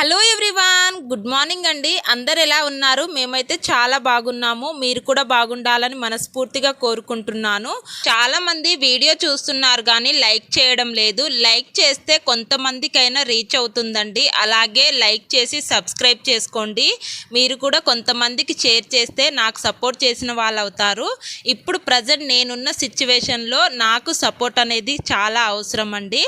Hello everyone good morning అండి. అందరు ఎలా ఉన్నారు? మేమైతే చాలా బాగున్నాము. మీరు కూడా బాగుండాలని మనస్ఫూర్తిగా కోరుకుంటున్నాను. చాలామంది వీడియో చూస్తున్నారు కానీ లైక్ చేయడం లేదు. లైక్ చేస్తే కొంతమందికైనా రీచ్ అవుతుందండి. అలాగే లైక్ చేసి సబ్స్క్రైబ్ చేసుకోండి. మీరు కూడా కొంతమందికి షేర్ చేస్తే నాకు సపోర్ట్ చేసిన వాళ్ళు అవుతారు ఇప్పుడు ప్రజెంట్ నేనున్న సిచ్యువేషన్లో నాకు సపోర్ట్ అనేది చాలా అవసరం అండి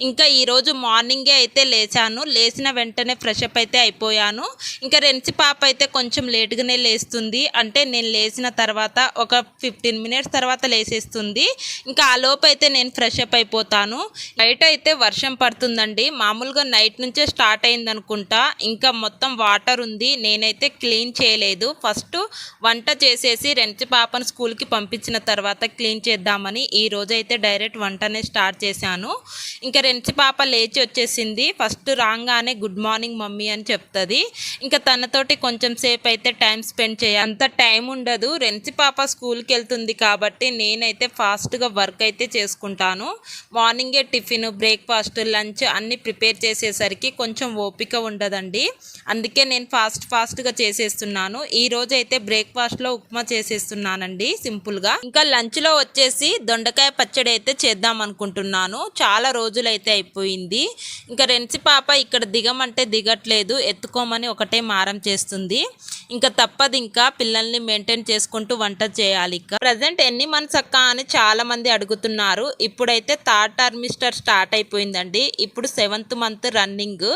ఇంకా ఈరోజు మార్నింగే అయితే లేచాను. లేచిన వెంటనే ఫ్రెష్ అప్ అయితే అయిపోయాను. ఇంకా రెన్సి పాప అయితే కొంచెం లేటుగానే లేస్తుంది. అంటే నేను లేచిన తర్వాత ఒక ఫిఫ్టీన్ మినిట్స్ తర్వాత లేసేస్తుంది. ఇంకా ఆ లోపు అయితే నేను ఫ్రెష్ అప్ అయిపోతాను. నైట్ అయితే వర్షం పడుతుందండి. మామూలుగా నైట్ నుంచే స్టార్ట్ అయింది అనుకుంటా. ఇంకా మొత్తం వాటర్ ఉంది. నేనైతే క్లీన్ చేయలేదు. ఫస్ట్ వంట చేసేసి రెంచి పాపను స్కూల్కి పంపించిన తర్వాత క్లీన్ చేద్దామని ఈ రోజు అయితే డైరెక్ట్ వంటనే స్టార్ట్ చేశాను. ఇంకా రెంచి పాప లేచి వచ్చేసింది. ఫస్ట్ రాగానే గుడ్ మార్నింగ్ మమ్మీ అని చెప్తుంది. ఇంకా తనతోటి కొంచెం సేపు అయితే టైం స్పెండ్ చేయాలి అంత టైం ఉండదు. రెన్సి పాప స్కూల్కి వెళ్తుంది కాబట్టి నేనైతే ఫాస్ట్గా వర్క్ అయితే చేసుకుంటాను. మార్నింగే టిఫిన్ బ్రేక్ఫాస్ట్ లంచ్ అన్నీ ప్రిపేర్ చేసేసరికి కొంచెం ఓపిక ఉండదండి. అందుకే నేను ఫాస్ట్ ఫాస్ట్గా చేసేస్తున్నాను. ఈ రోజు అయితే బ్రేక్ఫాస్ట్లో ఉప్మా చేసేస్తున్నానండి సింపుల్గా. ఇంకా లంచ్లో వచ్చేసి దొండకాయ పచ్చడి అయితే చేద్దాం అనుకుంటున్నాను చాలా రోజులైతే అయిపోయింది. ఇంకా రెన్సి పాప ఇక్కడ దిగమంటే దిగట్లేదు ఎత్తుకోమని ఒకటే మారం చేస్తుంది. ఇంకా తప్పదు ఇంకా పిల్లల్ని మెయింటైన్ చేసుకుంటూ వంట చేయాలి ఇక. ప్రజెంట్ ఎన్ని మంత్స్ అక్క అని చాలా మంది అడుగుతున్నారు. ఇప్పుడైతే థర్డ్ టర్మిస్టర్ స్టార్ట్ అయిపోయిందండి. ఇప్పుడు సెవెంత్ మంత్ రన్నింగ్.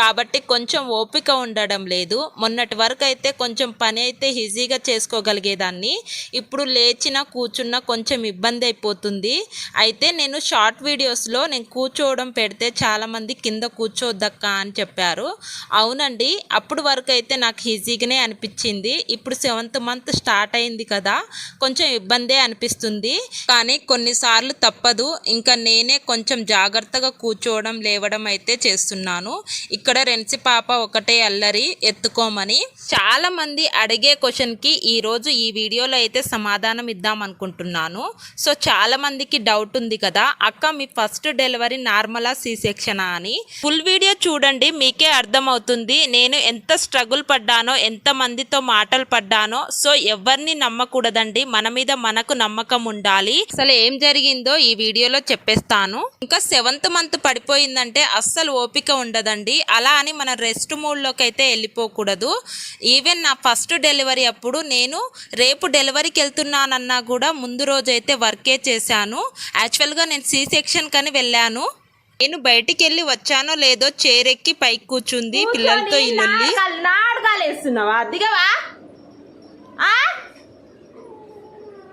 కాబట్టి కొంచెం ఓపిక ఉండడం లేదు. మొన్నటి వరకు అయితే కొంచెం పని అయితే ఈజీగా చేసుకోగలిగేదాన్ని. ఇప్పుడు లేచిన కూర్చున్న కొంచెం ఇబ్బంది అయిపోతుంది. అయితే నేను షార్ట్ వీడియోస్లో నేను కూర్చోవడం పెడితే చాలామంది కింద కూర్చోవద్దక్క అని చెప్పారు. అవునండి అప్పుడు వరకు అయితే నాకు ఈజీగానే అనిపించింది. ఇప్పుడు సెవెంత్ మంత్ స్టార్ట్ అయింది కదా కొంచెం ఇబ్బందే అనిపిస్తుంది. కానీ కొన్నిసార్లు తప్పదు. ఇంకా నేనే కొంచెం జాగ్రత్తగా కూర్చోవడం లేవడం అయితే చేస్తున్నాను. ఇక్కడ రెన్సి పాప ఒకటే అల్లరి ఎత్తుకోమని. చాలా మంది అడిగే క్వశ్చన్కి ఈరోజు ఈ వీడియోలో అయితే సమాధానం ఇద్దాం అనుకుంటున్నాను. సో చాలా మందికి డౌట్ ఉంది కదా అక్క మీ ఫస్ట్ డెలివరీ నార్మలా సి సెక్షనా అని. ఫుల్ వీడియో చూడండి మీకే అర్థమవుతుంది. నేను ఎంత స్ట్రగుల్ పడ్డానో ఎంత మందితో మాటలు పడ్డానో సో ఎవరిని నమ్మకూడదండి. మన మీద మనకు నమ్మకం ఉండాలి. అసలు ఏం జరిగిందో ఈ వీడియోలో చెప్పేస్తాను. ఇంకా సెవెంత్ మంత్ పడిపోయిందంటే అస్సలు ఓపిక ఉండదండి. అలా అని మన రెస్ట్ మూడ్లోకి అయితే వెళ్ళిపోకూడదు. ఈవెన్ నా ఫస్ట్ డెలివరీ అప్పుడు నేను రేపు డెలివరీకి వెళ్తున్నానన్నా కూడా ముందు రోజు అయితే వర్కే చేశాను. యాక్చువల్గా నేను సి సెక్షన్ కని వెళ్ళాను. నేను బయటికి వెళ్ళి వచ్చానో లేదో చేరెక్కి పైకి కూర్చుంది పిల్లలతో ఈ లొల్లి నాడగాలేస్తున్నావా దిగవా?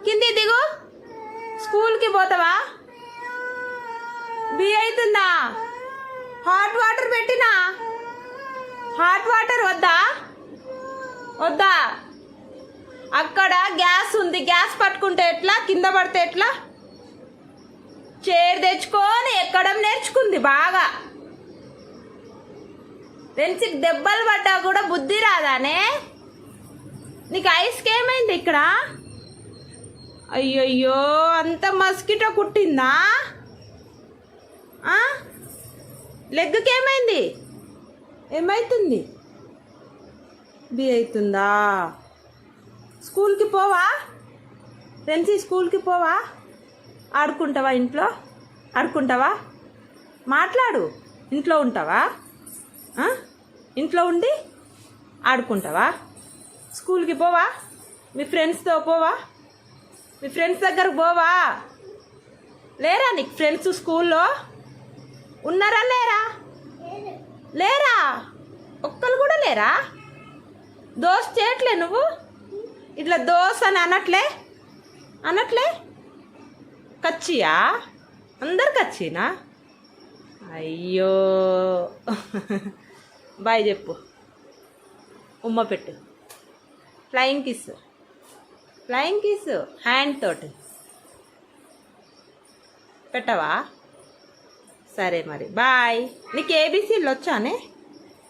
కింది దిగు. స్కూల్కి పోతావా? బి అవుతుందా? హాట్ వాటర్ పెట్టినా? హాట్ వాటర్ వద్దా? వద్దా? అక్కడ గ్యాస్ ఉంది. గ్యాస్ పట్టుకుంటే ఎట్లా? కింద పడితే ఎట్లా? చేరు తెచ్చుకొని ఎక్కడం నేర్చుకుంది బాగా. రెంచికి దెబ్బలు పడ్డా కూడా బుద్ధి రాదానే? నీకు ఐస్కి ఏమైంది ఇక్కడ? అయ్యయ్యో అంత మస్కిటో కుట్టిందా? లెగ్కి ఏమైంది ఏమైతుంది? బి అవుతుందా స్కూల్కి పోవా? రెంచి స్కూల్కి పోవా? ఆడుకుంటావా ఇంట్లో? ఆడుకుంటావా? మాట్లాడు. ఇంట్లో ఉంటావా? ఇంట్లో ఉండి ఆడుకుంటావా? స్కూల్కి పోవా? మీ ఫ్రెండ్స్తో పోవా? మీ ఫ్రెండ్స్ దగ్గరకు పోవా? లేరా నీకు ఫ్రెండ్స్ స్కూల్లో? ఉన్నారా లేరా? లేరా? ఒక్కరు కూడా లేరా? దోశ చేయట్లే నువ్వు? ఇట్లా దోశ అని అనట్లే? అనట్లే? కచ్చియా? అందరు కచ్చినా? అయ్యో. బాయ్ చెప్పు. ఉమ్మ పెట్టు. Flying kiss flying kiss hand తోటి. పెట్టవా? సరే మరి. బాయ్. నీకు ఏబీసీలు వచ్చానే?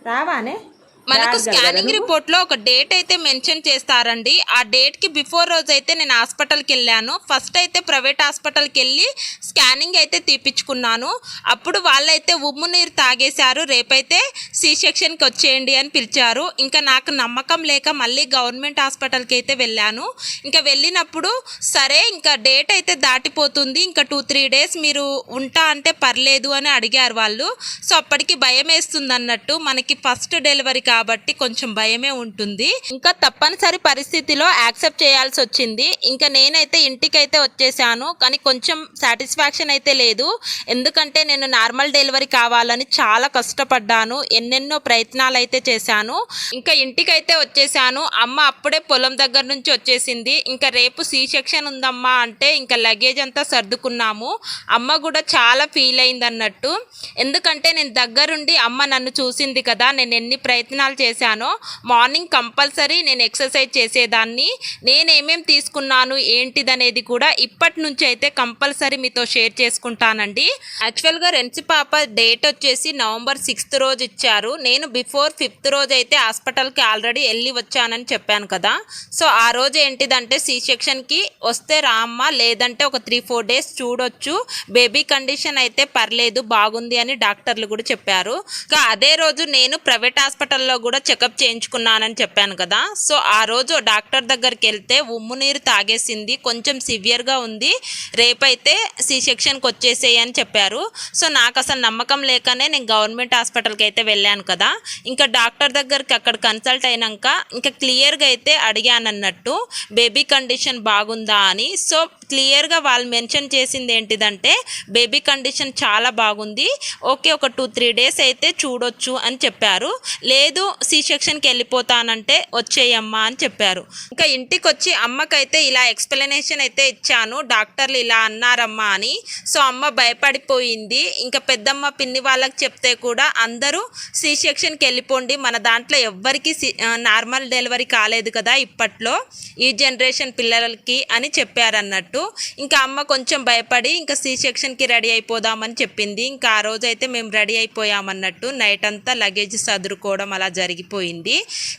రావానే? మనకు స్కానింగ్? రిపోర్ట్లో ఒక డేట్ అయితే మెన్షన్ చేస్తారండి. ఆ డేట్కి బిఫోర్ రోజు అయితే నేను హాస్పిటల్కి వెళ్ళాను. ఫస్ట్ అయితే ప్రైవేట్ హాస్పిటల్కి వెళ్ళి స్కానింగ్ అయితే తీపిచ్చుకున్నాను. అప్పుడు వాళ్ళైతే ఉమ్ము నీరు తాగేశారు. రేపైతే సి సెక్షన్కి వచ్చేయండి అని పిలిచారు. ఇంకా నాకు నమ్మకం లేక మళ్ళీ గవర్నమెంట్ హాస్పిటల్కి అయితే వెళ్ళాను. ఇంకా వెళ్ళినప్పుడు సరే ఇంకా డేట్ అయితే దాటిపోతుంది. ఇంకా టూ త్రీ డేస్ మీరు ఉంటా అంటే పర్లేదు అని అడిగారు వాళ్ళు. సో అప్పటికి భయం వేస్తుంది అన్నట్టు మనకి ఫస్ట్ డెలివరీ కాబట్టి కొంచెం భయమే ఉంటుంది. ఇంకా తప్పనిసరి పరిస్థితిలో యాక్సెప్ట్ చేయాల్సి వచ్చింది. ఇంకా నేనైతే ఇంటికైతే వచ్చేసాను. కానీ కొంచెం సాటిస్ఫాక్షన్ అయితే లేదు. ఎందుకంటే నేను నార్మల్ డెలివరీ కావాలని చాలా కష్టపడ్డాను. ఎన్నెన్నో ప్రయత్నాలు అయితే చేశాను. ఇంకా ఇంటికైతే వచ్చేసాను. అమ్మ అప్పుడే పొలం దగ్గర నుంచి వచ్చేసింది. ఇంకా రేపు సి సెక్షన్ ఉందమ్మా అంటే ఇంకా లగేజ్ అంతా సర్దుకున్నాము. అమ్మ కూడా చాలా ఫీల్ అయింది అన్నట్టు ఎందుకంటే నేను దగ్గరుండి అమ్మ నన్ను చూసింది కదా నేను ఎన్ని ప్రయత్నాలు చేశానో మార్నింగ్ కంపల్సరీ నేను ఎక్సర్సైజ్ చేసేదాన్ని. నేనేమేం తీసుకున్నాను ఏంటిదనేది కూడా ఇప్పటి నుంచి అయితే కంపల్సరీ మీతో షేర్ చేసుకుంటానండి. యాక్చువల్గా రెన్సి పాప డేట్ వచ్చేసి నవంబర్ సిక్స్త్ రోజు ఇచ్చారు. నేను బిఫోర్ ఫిఫ్త్ రోజు అయితే హాస్పిటల్కి ఆల్రెడీ వెళ్ళి వచ్చానని చెప్పాను కదా. సో ఆ రోజు ఏంటిదంటే సి సెక్షన్కి వస్తే రామ్మ లేదంటే ఒక త్రీ ఫోర్ డేస్ చూడొచ్చు. బేబీ కండిషన్ అయితే పర్లేదు బాగుంది అని డాక్టర్లు కూడా చెప్పారు. ఇంకా అదే రోజు నేను ప్రైవేట్ హాస్పిటల్లో కూడా చెకప్ చేయించుకున్నానని చెప్పాను కదా. సో ఆ రోజు డాక్టర్ దగ్గరికి వెళ్తే ఉమ్ము నీరు తాగేసింది కొంచెం సివియర్గా ఉంది రేపైతే సి సెక్షన్కి వచ్చేసేయి అని చెప్పారు. సో నాకు అసలు నమ్మకం లేకనే నేను గవర్నమెంట్ హాస్పిటల్కి అయితే వెళ్ళాను కదా. ఇంకా డాక్టర్ దగ్గరికి అక్కడ కన్సల్ట్ అయినాక ఇంకా క్లియర్గా అయితే అడిగాను అన్నట్టు బేబీ కండిషన్ బాగుందా అని. సో క్లియర్గా వాళ్ళు మెన్షన్ చేసింది ఏంటిదంటే బేబీ కండిషన్ చాలా బాగుంది. ఓకే ఒక టూ త్రీ డేస్ అయితే చూడొచ్చు అని చెప్పారు. లేదు సి సెక్షన్కి వెళ్ళిపోతానంటే వచ్చేయమ్మా అని చెప్పారు. ఇంకా ఇంటికి వచ్చి అమ్మకైతే ఇలా ఎక్స్ప్లెనేషన్ అయితే ఇచ్చాను. డాక్టర్లు ఇలా అన్నారమ్మా అని. సో అమ్మ భయపడిపోయింది. ఇంకా పెద్దమ్మ పిన్ని వాళ్ళకి చెప్తే కూడా అందరూ సి సెక్షన్కి వెళ్ళిపోండి. మన దాంట్లో ఎవ్వరికి నార్మల్ డెలివరీ కాలేదు కదా ఇప్పట్లో. ఈ జనరేషన్ పిల్లలకి అని చెప్పారన్నట్టు. ఇంకా అమ్మ కొంచెం భయపడి ఇంకా సి సెక్షన్కి రెడీ అయిపోదామని చెప్పింది. ఇంకా ఆ రోజు అయితే మేము రెడీ అయిపోయామన్నట్టు నైట్ అంతా లగేజ్ సదురుకోవడం అలా జరిగిపోయింది.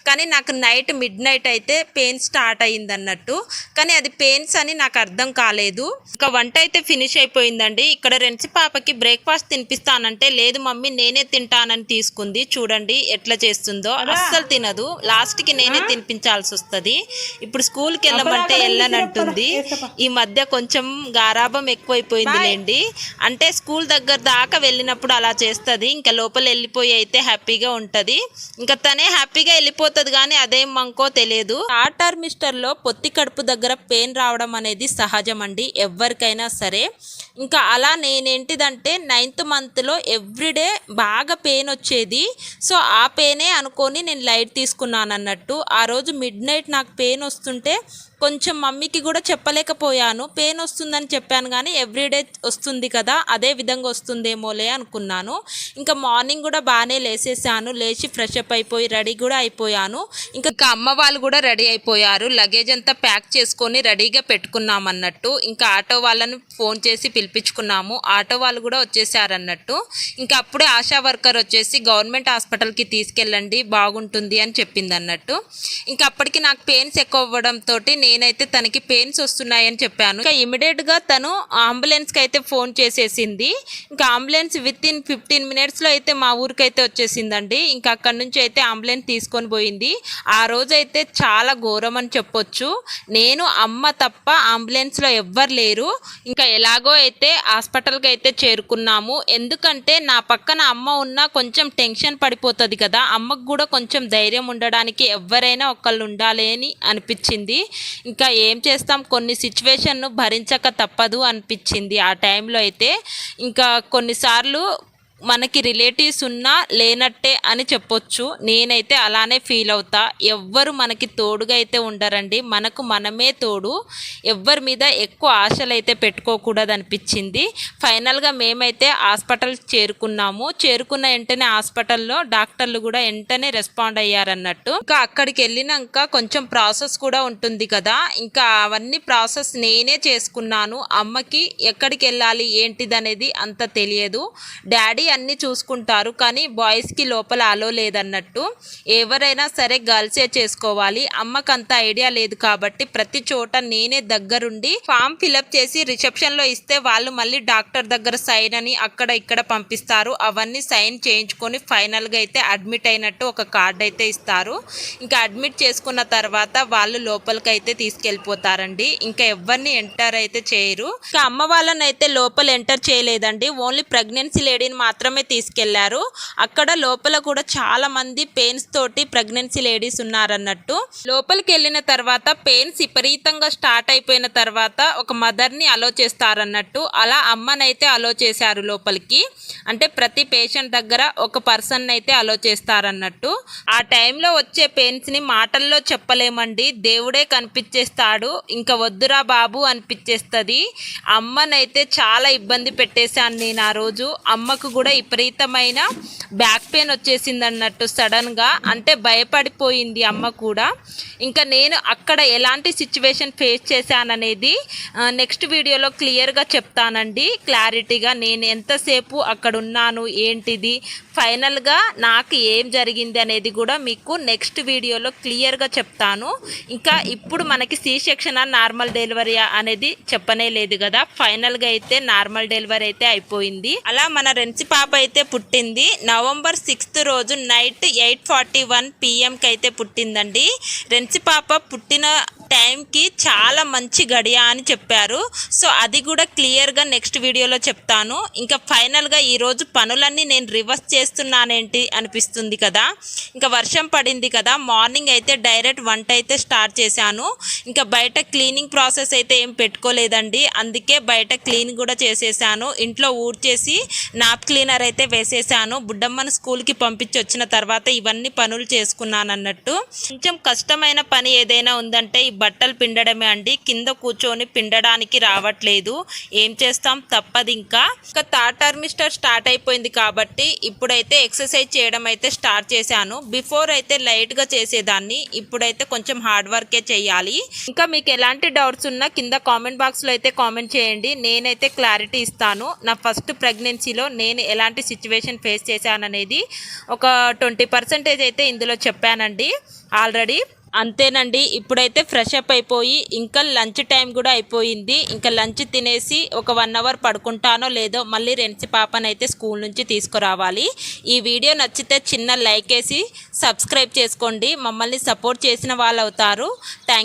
కానీ నాకు నైట్ మిడ్ నైట్ అయితే పెయిన్ స్టార్ట్ అయింది అన్నట్టు కానీ అది పెయిన్స్ అని నాకు అర్థం కాలేదు. ఇంకా వంట అయితే ఫినిష్ అయిపోయిందండి. ఇక్కడ రెంచి పాపకి బ్రేక్ఫాస్ట్ తినిపిస్తానంటే లేదు మమ్మీ నేనే తింటానని తీసుకుంది. చూడండి ఎట్లా చేస్తుందో. అస్సలు తినదు. లాస్ట్కి నేనే తినిపించాల్సి వస్తుంది ఇప్పుడు స్కూల్కి వెళ్ళమంటే వెళ్ళనంటుంది. ఈ మధ్య కొంచెం గారాబం ఎక్కువైపోయింది లేండి అంటే స్కూల్ దగ్గర దాకా వెళ్ళినప్పుడు అలా చేస్తుంది. ఇంకా లోపల వెళ్ళిపోయి అయితే హ్యాపీగా ఉంటది. ఇంకా తనే హ్యాపీగా వెళ్ళిపోతుంది కానీ అదేం మంకో తెలియదు. టాటర్ మిస్టర్లో పొత్తి కడుపు దగ్గర పెయిన్ రావడం అనేది సహజం అండి ఎవరికైనా సరే. ఇంకా అలా నేనేంటిదంటే నైన్త్ మంత్లో ఎవ్రీడే బాగా పెయిన్ వచ్చేది. సో ఆ పెయినే అనుకొని నేను లైట్ తీసుకున్నాను అన్నట్టు ఆ రోజు మిడ్ నైట్ నాకు పెయిన్ వస్తుంటే కొంచెం మమ్మీకి కూడా చెప్పలేకపోయాను. పెయిన్ వస్తుందని చెప్పాను కానీ ఎవ్రీడే వస్తుంది కదా అదే విధంగా వస్తుందేమోలే అనుకున్నాను. ఇంకా మార్నింగ్ కూడా బాగానే లేసేసాను. లేచి ఫ్రెష్ అప్ అయిపోయి రెడీ కూడా అయిపోయాను. ఇంకా అమ్మ వాళ్ళు కూడా రెడీ అయిపోయారు. లగేజ్ అంతా ప్యాక్ చేసుకొని రెడీగా పెట్టుకున్నాం అన్నట్టు ఇంకా ఆటో వాళ్ళని ఫోన్ చేసి పిలిపించుకున్నాము. ఆటో వాళ్ళు కూడా వచ్చేసారన్నట్టు. ఇంకా అప్పుడే ఆశా వర్కర్ వచ్చేసి గవర్నమెంట్ హాస్పిటల్కి తీసుకెళ్ళండి బాగుంటుంది అని చెప్పింది అన్నట్టు ఇంకా అప్పటికి నాకు పెయిన్స్ ఎక్కువ అవ్వడంతో నేనైతే తనకి పెయిన్స్ వస్తున్నాయని చెప్పాను. ఇంకా ఇమీడియట్గా తను అంబులెన్స్కి అయితే ఫోన్ చేసేసింది. ఇంకా అంబులెన్స్ విత్ ఇన్ ఫిఫ్టీన్ మినిట్స్లో అయితే మా ఊరికి అయితే వచ్చేసిందండి. ఇంకా అక్కడ నుంచి అయితే అంబులెన్స్ తీసుకొని పోయింది. ఆ రోజు అయితే చాలా ఘోరం అని చెప్పొచ్చు. నేను అమ్మ తప్ప అంబులెన్స్లో ఎవ్వరు లేరు. ఇంకా ఎలాగో అయితే హాస్పిటల్కి అయితే చేరుకున్నాము. ఎందుకంటే నా పక్కన అమ్మ ఉన్నా కొంచెం టెన్షన్ పడిపోతుంది కదా. అమ్మకు కూడా కొంచెం ధైర్యం ఉండడానికి ఎవరైనా ఒకళ్ళు ఉండాలి అని అనిపించింది. ఇంకా ఏం చేస్తాం? కొన్ని సిచ్యువేషన్ను భరించక తప్పదు అనిపించింది. ఆ టైంలో అయితే ఇంకా కొన్నిసార్లు మనకి రిలేటివ్స్ ఉన్నా లేనట్టే అని చెప్పొచ్చు. నేనైతే అలానే ఫీల్ అవుతా. ఎవ్వరు మనకి తోడుగా అయితే ఉండరండి. మనకు మనమే తోడు. ఎవ్వరి మీద ఎక్కువ ఆశలు అయితే పెట్టుకోకూడదు అనిపించింది. ఫైనల్గా మేమైతే హాస్పిటల్ చేరుకున్నాము. చేరుకున్న వెంటనే హాస్పిటల్లో డాక్టర్లు కూడా వెంటనే రెస్పాండ్ అయ్యారన్నట్టు. ఇంకా అక్కడికి వెళ్ళినాక కొంచెం ప్రాసెస్ కూడా ఉంటుంది కదా. ఇంకా అవన్నీ ప్రాసెస్ నేనే చేసుకున్నాను. అమ్మకి ఎక్కడికి వెళ్ళాలి ఏంటిది అనేది అంత తెలియదు. డాడీ అన్నీ చూసుకుంటారు కానీ బాయ్స్కి లోపల అలో లేదన్నట్టు. ఎవరైనా సరే గర్ల్సే చేసుకోవాలి. అమ్మకంత ఐడియా లేదు కాబట్టి ప్రతి చోట నేనే దగ్గరుండి ఫామ్ ఫిలప్ చేసి రిసెప్షన్లో ఇస్తే వాళ్ళు మళ్ళీ డాక్టర్ దగ్గర సైన్ అని అక్కడ ఇక్కడ పంపిస్తారు. అవన్నీ సైన్ చేయించుకొని ఫైనల్గా అయితే అడ్మిట్ అయినట్టు ఒక కార్డు అయితే ఇస్తారు. ఇంకా అడ్మిట్ చేసుకున్న తర్వాత వాళ్ళు లోపలికి అయితే తీసుకెళ్ళిపోతారండి. ఇంకా ఎవరిని ఎంటర్ అయితే చేయరు. ఇంకా అమ్మ వాళ్ళని అయితే లోపల ఎంటర్ చేయలేదండి. ఓన్లీ ప్రెగ్నెన్సీ లేడీని మాత్రమే తీసుకెళ్ళారు. అక్కడ లోపల కూడా చాలా మంది పెయిన్స్ తోటి ప్రెగ్నెన్సీ లేడీస్ ఉన్నారన్నట్టు. లోపలికి వెళ్ళిన తర్వాత పెయిన్స్ విపరీతంగా స్టార్ట్ అయిపోయిన తర్వాత ఒక మదర్ని అలో చేస్తారన్నట్టు. అలా అమ్మనైతే అలో చేశారు లోపలికి. అంటే ప్రతి పేషెంట్ దగ్గర ఒక పర్సన్ అయితే అలో చేస్తారన్నట్టు. ఆ టైంలో వచ్చే పెయిన్స్ని మాటల్లో చెప్పలేమండి. దేవుడే కనిపించేస్తాడు. ఇంకా వద్దురా బాబు అనిపించేస్తుంది. అమ్మనైతే చాలా ఇబ్బంది పెట్టేశాను నేను ఆ రోజు. అమ్మకు కూడా విపరీతమైన బ్యాక్ పెయిన్ వచ్చేసింది అన్నట్టు సడన్గా అంటే భయపడిపోయింది అమ్మ కూడా. ఇంకా నేను అక్కడ ఎలాంటి సిచ్యువేషన్ ఫేస్ చేశాననేది నెక్స్ట్ వీడియోలో క్లియర్గా చెప్తానండి. క్లారిటీగా నేను ఎంతసేపు అక్కడ ఉన్నాను ఏంటిది ఫైనల్గా నాకు ఏం జరిగింది అనేది కూడా మీకు నెక్స్ట్ వీడియోలో క్లియర్గా చెప్తాను. ఇంకా ఇప్పుడు మనకి సి సెక్షన్ నార్మల్ డెలివరీ అనేది చెప్పనే లేదు కదా. ఫైనల్గా అయితే నార్మల్ డెలివరీ అయితే అయిపోయింది. అలా మన రెన్సిపల్ పాప అయితే పుట్టింది. నవంబర్ సిక్స్త్ రోజు నైట్ ఎయిట్ ఫార్టీ వన్ పిఎంకి అయితే పుట్టిందండి. రెంచి పాప పుట్టిన టైంకి చాలా మంచి గడియ అని చెప్పారు. సో అది కూడా క్లియర్గా నెక్స్ట్ వీడియోలో చెప్తాను. ఇంకా ఫైనల్గా ఈరోజు పనులన్నీ నేను రివర్స్ చేస్తున్నానేంటి అనిపిస్తుంది కదా. ఇంకా వర్షం పడింది కదా. మార్నింగ్ అయితే డైరెక్ట్ వంట అయితే స్టార్ట్ చేశాను. ఇంకా బయట క్లీనింగ్ ప్రాసెస్ అయితే ఏం పెట్టుకోలేదండి. అందుకే బయట క్లీన్ కూడా చేసేసాను. ఇంట్లో ఊడ్చేసి నాప్ క్లీనర్ అయితే వేసేసాను. బుడ్డమ్మను స్కూల్కి పంపించి వచ్చిన తర్వాత ఇవన్నీ పనులు చేసుకున్నాను అన్నట్టు కొంచెం కష్టమైన పని ఏదైనా ఉందంటే ఈ బట్టలు పిండడమే అండి. కింద కూర్చొని పిండడానికి రావట్లేదు. ఏం చేస్తాం? తప్పదు ఇంకా. ఇంకా థర్డ్ టర్మిస్టర్ స్టార్ట్ అయిపోయింది కాబట్టి ఇప్పుడైతే ఎక్సర్సైజ్ చేయడం అయితే స్టార్ట్ చేశాను. బిఫోర్ అయితే లైట్గా చేసేదాన్ని. ఇప్పుడైతే కొంచెం హార్డ్ వర్కే చేయాలి. ఇంకా మీకు ఎలాంటి డౌట్స్ ఉన్నా కింద కామెంట్ బాక్స్లో అయితే కామెంట్ చేయండి. నేనైతే క్లారిటీ ఇస్తాను. నా ఫస్ట్ ప్రెగ్నెన్సీలో నేను ఎలాంటి సిచ్యువేషన్ ఫేస్ చేశాననేది ఒక ట్వంటీ పర్సెంటేజ్ అయితే ఇందులో చెప్పానండి. ఆల్రెడీ అంతేనండి. ఇప్పుడైతే ఫ్రెష్ అప్ అయిపోయి ఇంకా లంచ్ టైం కూడా అయిపోయింది. ఇంకా లంచ్ తినేసి ఒక వన్ అవర్ పడుకుంటానో లేదో మళ్ళీ రెంచి పాపనైతే స్కూల్ నుంచి తీసుకురావాలి. ఈ వీడియో నచ్చితే చిన్న లైక్ వేసి సబ్స్క్రైబ్ చేసుకోండి. మమ్మల్ని సపోర్ట్ చేసిన వాళ్ళు అవుతారు థ్యాంక్